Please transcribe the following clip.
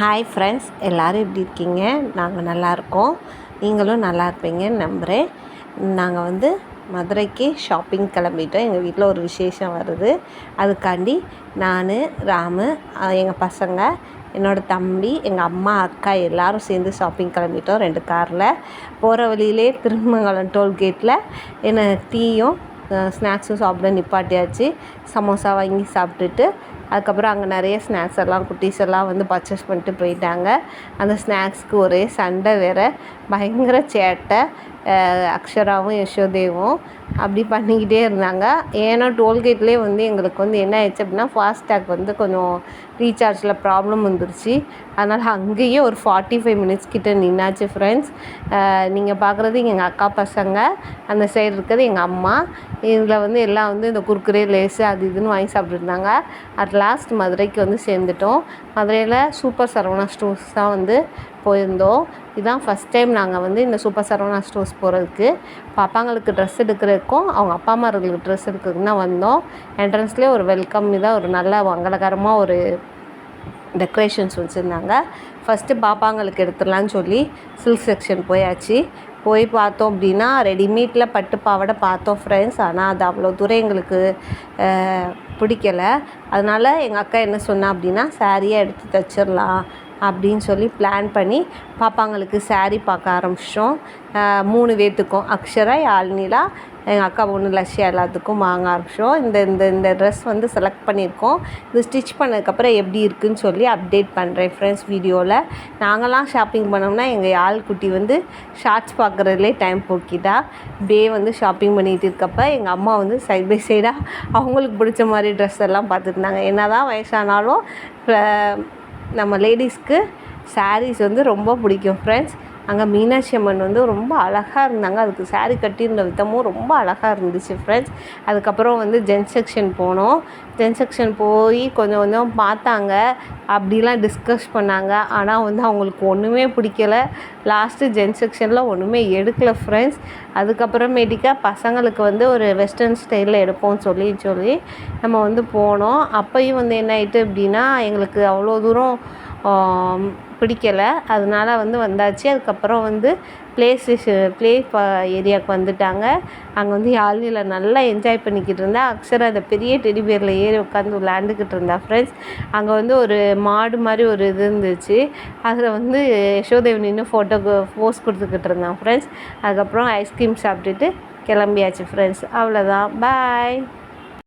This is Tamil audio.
ஹாய் ஃப்ரெண்ட்ஸ் எல்லோரும் எப்படி இருக்கீங்க? நாங்கள் நல்லாயிருக்கோம் நீங்களும் நல்லா இருப்பீங்கன்னு நம்புகிறேன் நாங்கள் வந்து மதுரைக்கு ஷாப்பிங் கிளம்பிட்டோம். எங்கள் வீட்டில் ஒரு விசேஷம் வருது. அதுக்காண்டி நான் ராமு எங்கள் பசங்க என்னோடய தம்பி எங்கள் அம்மா அக்கா எல்லோரும் சேர்ந்து ஷாப்பிங் கிளம்பிட்டோம் ரெண்டு காரில். போகிற வழியிலே திருமங்கலம் டோல்கேட்டில் என்ன டீயும் ஸ்நாக்ஸும் சாப்பிட நிப்பாட்டியாச்சு. சமோசா வாங்கி சாப்பிட்டுட்டு அதுக்கப்புறம் அங்கே நிறைய ஸ்நாக்ஸ் எல்லாம் குட்டீஸ் எல்லாம் வந்து பர்ச்சேஸ் பண்ணிட்டு போயிட்டாங்க. அந்த ஸ்நாக்ஸ்க்கு ஒரே சண்டை வேறு. பயங்கர சேட்டை. அக்ஷராவும் யசோதேவும் அப்படி பண்ணிக்கிட்டே இருந்தாங்க. ஏன்னா டோல்கேட்லேயே வந்து எங்களுக்கு வந்து என்ன ஆயிடுச்சு அப்படின்னா ஃபாஸ்டேக் வந்து கொஞ்சம் ரீசார்ஜில் ப்ராப்ளம் வந்துருச்சு. அதனால் அங்கேயே ஒரு ஃபார்ட்டி ஃபைவ் மினிட்ஸ் கிட்ட நின்னாச்சு ஃப்ரெண்ட்ஸ் நீங்கள் பார்க்குறது எங்கள் அக்கா பசங்க அந்த சைடு இருக்கிறது எங்கள் அம்மா. இதில் வந்து எல்லாம் வந்து இந்த குர்குரே லேஸு அது இதுன்னு வாங்கி சாப்பிட்டுருந்தாங்க. அட் லாஸ்ட் மதுரைக்கு வந்து சேர்ந்துட்டோம். மதுரையில் சூப்பர் சரவணா ஸ்டோர்ஸ் தான் வந்து போயிருந்தோம். இதுதான் ஃபஸ்ட் டைம் நாங்கள் வந்து இந்த சூப்பர் சரவணா ஸ்டோர்ஸ் போகிறதுக்கு பாப்பாங்களுக்கு ட்ரெஸ் எடுக்கிறதுக்கும் அவங்க அப்பா அம்மார்களுக்கு ட்ரெஸ் எடுக்கிறதுக்கு தான் வந்தோம். என்ட்ரன்ஸ்லேயே ஒரு வெல்கம் இதாக ஒரு நல்ல மங்களகரமாக ஒரு டெக்கரேஷன்ஸ் வச்சுருந்தாங்க. ஃபஸ்ட்டு பாப்பாங்களுக்கு எடுத்துடலான்னு சொல்லி சில்க் செக்ஷன் போயாச்சு. போய் பார்த்தோம் அப்படின்னா ரெடிமேட்டில் பட்டு பாவாடை பார்த்தோம் ஃப்ரெண்ட்ஸ் ஆனால் அது அவ்வளோ தூரம் எங்களுக்கு பிடிக்கலை. அதனால் எங்கள் அக்கா என்ன சொன்னா அப்படின்னா சாரியாக எடுத்து தைச்சிர்லாம் அப்படின்னு சொல்லி பிளான் பண்ணி பாப்பாங்களுக்கு சேரீ பார்க்க ஆரம்பிச்சிட்டோம். மூணு பேர்த்துக்கும் அக்ஷரா யாழ்னிலா எங்கள் அக்கா பொண்ணு லஷ்யா எல்லாத்துக்கும் வாங்க ஆரம்பிச்சோம் இந்த இந்த இந்த ட்ரெஸ் வந்து செலக்ட் பண்ணியிருக்கோம். இது ஸ்டிச் பண்ணதுக்கப்புறம் எப்படி இருக்குதுன்னு சொல்லி அப்டேட் பண்ணுறேன் ஃப்ரெண்ட்ஸ் வீடியோவில் நாங்களாம் ஷாப்பிங் பண்ணோம்னா எங்கள் ஆள் குட்டி வந்து ஷார்ட்ஸ் பார்க்குறதுலே டைம் போக்கிட்டா. டே வந்து ஷாப்பிங் பண்ணிகிட்டு இருக்கப்ப எங்கள் அம்மா வந்து சைட் பை சைடாக அவங்களுக்கு பிடிச்ச மாதிரி ட்ரெஸ் எல்லாம் பார்த்துருந்தாங்க என்ன தான் வயசானாலும் நம்ம லேடிஸ்க்கு சாரீஸ் வந்து ரொம்ப பிடிக்கும் ஃப்ரெண்ட்ஸ் அங்கே மீனாட்சி அம்மன் வந்து ரொம்ப அழகாக இருந்தாங்க. அதுக்கு சாரீ கட்டியிருந்த விதமும் ரொம்ப அழகாக இருந்துச்சு ஃப்ரெண்ட்ஸ் அதுக்கப்புறம் வந்து ஜென் செக்ஷன் போனோம். ஜென் செக்ஷன் போய் கொஞ்சம் கொஞ்சம் பார்த்தாங்க. அப்படிலாம் டிஸ்கஸ் பண்ணாங்க. ஆனால் வந்து அவங்களுக்கு ஒன்றுமே பிடிக்கல. லாஸ்ட்டு ஜென் செக்ஷனில் ஒன்றுமே எடுக்கலை ஃப்ரெண்ட்ஸ் அதுக்கப்புறமேட்டிக்கா பசங்களுக்கு வந்து ஒரு வெஸ்டர்ன் ஸ்டைலில் எடுப்போம்னு சொல்லி சொல்லி நம்ம வந்து போனோம். அப்போயும் வந்து என்ன ஆயிட்டு அப்படின்னா எங்களுக்கு அவ்வளோ தூரம் பிடிக்கலை. அதனால வந்து வந்தாச்சு. அதுக்கப்புறம் வந்து ப்ளே ஸ்டேஷன் ப்ளே ஏரியாவுக்கு வந்துட்டாங்க. அங்கே வந்து யாழ்னியில் நல்லா என்ஜாய் பண்ணிக்கிட்டு இருந்தேன். அக்ஷரா அந்த பெரிய டெடி பேரில் ஏறி உட்காந்து விளாண்டுக்கிட்டு இருந்தா ஃப்ரெண்ட்ஸ் அங்கே வந்து ஒரு மாடு மாதிரி ஒரு இது இருந்துச்சு. அதில் வந்து யசோதேவ் நின்று ஃபோட்டோக்கு போஸ் கொடுத்துக்கிட்டு இருந்தான் ஃப்ரெண்ட்ஸ் அதுக்கப்புறம் ஐஸ்கிரீம் சாப்பிட்டுட்டு கிளம்பியாச்சு ஃப்ரெண்ட்ஸ் அவ்வளோதான் பாய்